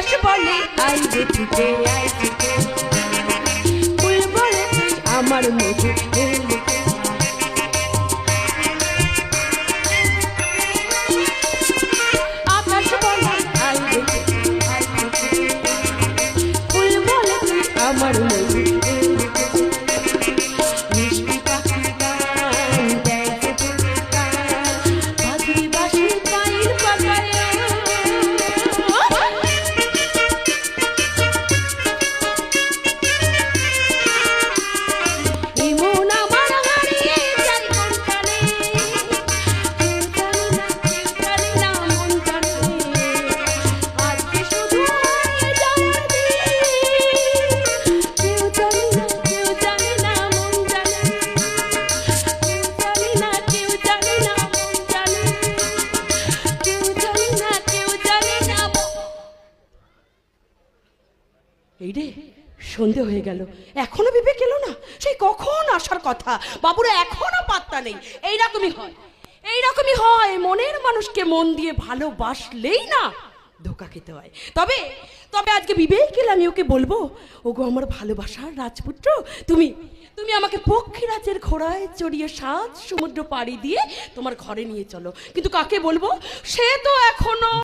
আকাশ বলে, আই রে ছুটে আই ছুটে ফুল বলে, আমার মুখে আকাশ বলে, আই রে ফুল বলে, আমার মধু এই রে, সন্ধে হয়ে গেল। এখনও বিবেক এলো না? সেই কখন আসার কথা? বাবুরা এখনও পাত্তা নেই। এইরকমই হয়। এইরকমই হয়। মনের মানুষকে মন দিয়ে ভালোবাসলেই না ধোকা খেতে হয়। তবে তবে আজকে বিবেক এলে, আমি ওকে বলব, ওগো, আমার ভালোবাসার রাজপুত্র, তুমি তুমি আমাকে পক্ষীরাজের ঘোড়ায় চড়িয়ে সাত সমুদ্র পাড়ি দিয়ে তোমার ঘরে নিয়ে চলো। কিন্তু কাকে বলব? সে তো এখনও